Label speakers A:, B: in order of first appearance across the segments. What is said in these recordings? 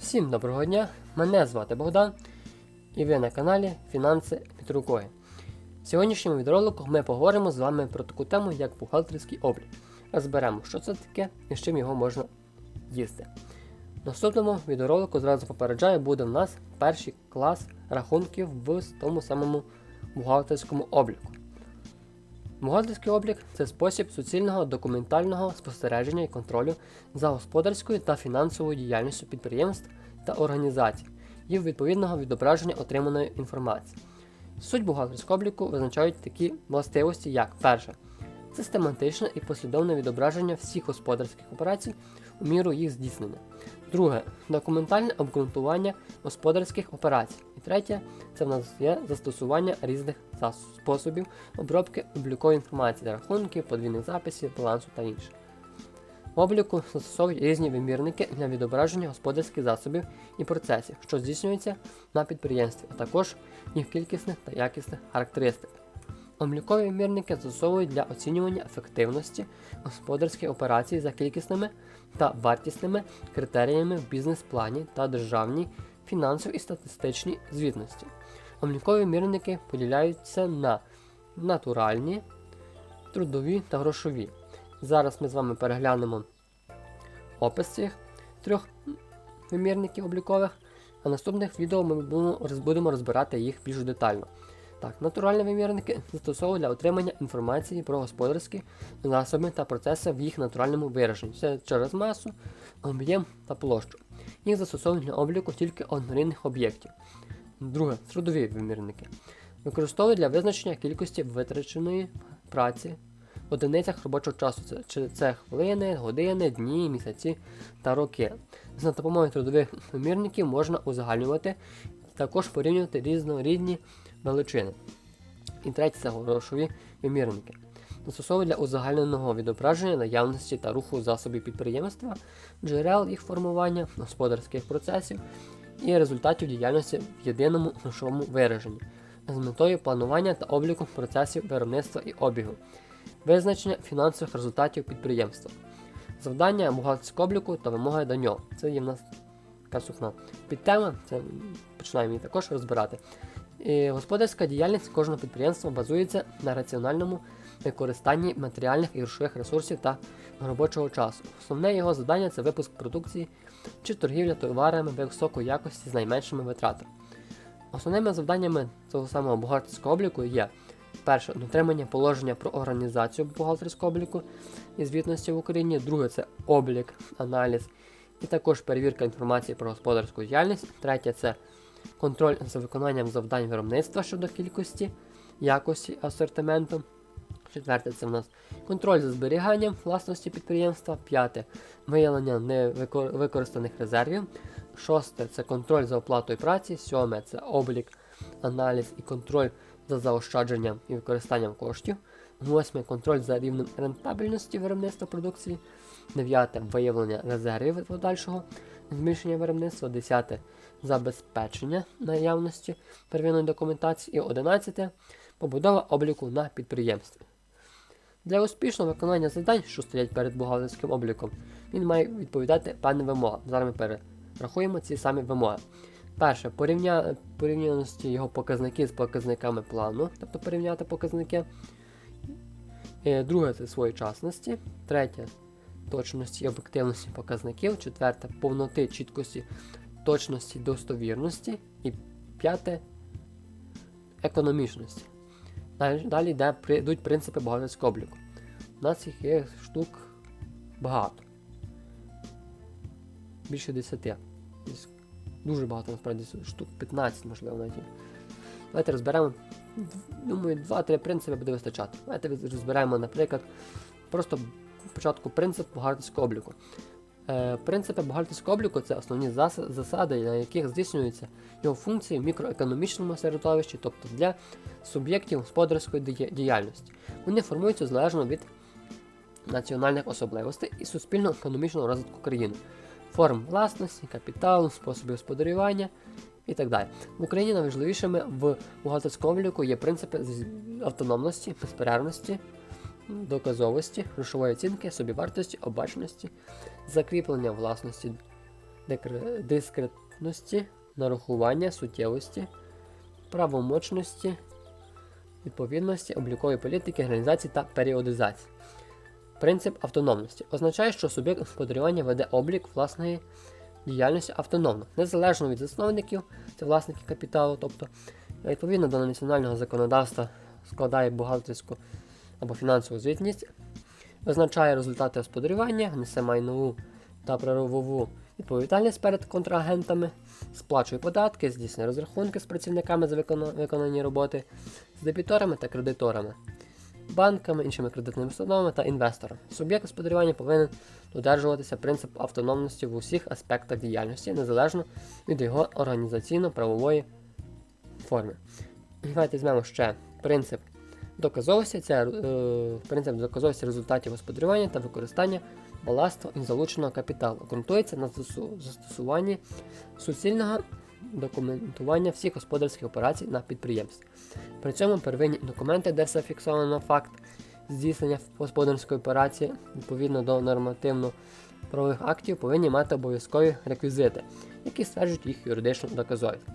A: Всім доброго дня! Мене звати Богдан і ви на каналі Фінанси під рукою. В сьогоднішньому відеоролику ми поговоримо з вами про таку тему, як бухгалтерський облік. Розберемо, що це таке і з чим його можна їсти. В наступному відеоролику зразу попереджаю, буде в нас перший клас рахунків в тому самому бухгалтерському обліку. Бухгалтерський облік це спосіб суцільного документального спостереження і контролю за господарською та фінансовою діяльністю підприємств та організацій і відповідного відображення отриманої інформації. Суть бухгалтерського обліку визначають такі властивості, як перше систематичне і послідовне відображення всіх господарських операцій у міру їх здійснення. Друге документальне обґрунтування господарських операцій. І третє це в нас є застосування різних способів обробки облікової інформації, рахунків, подвійних записів, балансу та інше. Обліку застосовують різні вимірники для відображення господарських засобів і процесів, що здійснюються на підприємстві, а також їх кількісних та якісних характеристик. Облікові вимірники застосовують для оцінювання ефективності господарських операцій за кількісними та вартісними критеріями в бізнес-плані та державній фінансовій і статистичній звітності. Облікові мірники поділяються на натуральні, трудові та грошові. Зараз ми з вами переглянемо опис цих трьох вимірників облікових, а в наступних відео ми будемо розбирати їх більш детально. Так, натуральні вимірники застосовують для отримання інформації про господарські засоби та процеси в їх натуральному вираженні. Це через масу, об'єм та площу. Їх застосовують для обліку тільки однорідних об'єктів. Друге трудові вимірники. Використовують для визначення кількості витраченої праці в одиницях робочого часу. Це, чи це хвилини, години, дні, місяці та роки. За допомогою трудових вимірників можна узагальнювати, також порівнювати різнорідні величини. І третє це грошові вимірники. Застосовують для узагальненого відображення наявності та руху засобів підприємства, джерел їх формування, господарських процесів і результатів діяльності в єдиному грошовому вираженні з метою планування та обліку процесів виробництва і обігу, визначення фінансових результатів підприємства, завдання бухгалтерського обліку та вимоги до нього. Це є в нас така сухна підтема, це починаємо її також розбирати. І господарська діяльність кожного підприємства базується на раціональному використанні матеріальних і грошових ресурсів та робочого часу. Основне його завдання це випуск продукції чи торгівля товарами високої якості з найменшими витратами. Основними завданнями цього самого бухгалтерського обліку є перше дотримання положення про організацію бухгалтерського обліку і звітності в Україні, друге це облік, аналіз і також перевірка інформації про господарську діяльність. Третє це контроль за виконанням завдань виробництва щодо кількості, якості асортименту. Четверте це в нас контроль за зберіганням власності підприємства. П'яте виявлення невикористаних резервів. Шосте це контроль за оплатою праці. Сьоме це облік, аналіз і контроль за заощадженням і використанням коштів. Восьме контроль за рівнем рентабельності виробництва продукції. Дев'яте виявлення резервів подальшого збільшення виробництва. Десяте забезпечення наявності первинної документації. І одинадцяте побудова обліку на підприємстві. Для успішного виконання завдань, що стоять перед бухгалтерським обліком, він має відповідати певним вимогам. Зараз ми перерахуємо ці самі вимоги. Перше, порівня... порівняності його показників з показниками плану, тобто порівняти показники. Е, Друге це своєчасності. Третє точності і об'єктивності показників. Четверте повноти, чіткості, точності, достовірності. І п'яте економічності. Далі, йдуть принципи бухгалтерського обліку. У нас їх є штук багато. Більше 10. Дуже багато насправді штук 15, можливо, навіть. Давайте розберемо. Думаю, 2-3 принципи буде вистачати. Давайте розберемо, наприклад, просто спочатку принцип бухгалтерського обліку. Е, принципи бухгалтерського обліку це основні засади, на яких здійснюються його функції в мікроекономічному середовищі, тобто для суб'єктів господарської діяльності. Вони формуються залежно від національних особливостей і суспільно-економічного розвитку країни, форм власності, капіталу, способів господарювання і так далі. В Україні найважливішими в бухгалтерському обліку є принципи автономності, безперервності, доказовості, грошової оцінки, собівартості, обачності, закріплення власності дискретності, нарахування, суттєвості, правомочності, відповідності, облікової політики, організації та періодизації. Принцип автономності означає, що суб'єкт господарювання веде облік власної діяльності автономно, незалежно від засновників, це власники капіталу, тобто відповідно до національного законодавства складає бухгалтерську або фінансову звітність, визначає результати господарювання, несе майнову та правову відповідальність перед контрагентами, сплачує податки, здійснює розрахунки з працівниками за виконані роботи, з дебіторами та кредиторами, банками, іншими кредитними установами та інвесторами. Суб'єкт господарювання повинен додержуватися принципу автономності в усіх аспектах діяльності, незалежно від його організаційно-правової форми. Давайте візьмемо ще принцип доказовості. Це е, принцип доказовості результатів господарювання та використання баласту і залученого капіталу. Ґрунтується на застосуванні суцільного документування всіх господарських операцій на підприємстві. При цьому первинні документи, де зафіксовано факт здійснення господарської операції відповідно до нормативно-правових актів, повинні мати обов'язкові реквізити, які стверджують їх юридичну доказовість.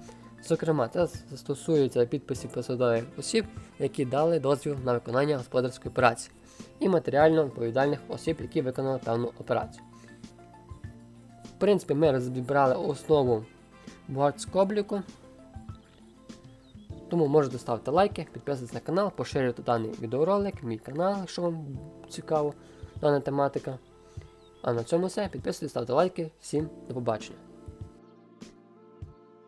A: Зокрема, це стосується підписів посадових осіб, які дали дозвіл на виконання господарської операції, і матеріально відповідальних осіб, які виконали певну операцію. В принципі, ми розібрали основу бухгалтерського обліку. Тому можете ставити лайки, підписуватися на канал, поширювати даний відеоролик, мій канал, якщо вам цікаво дана тематика. А на цьому все. Підписуйтесь, ставте лайки. Всім до побачення.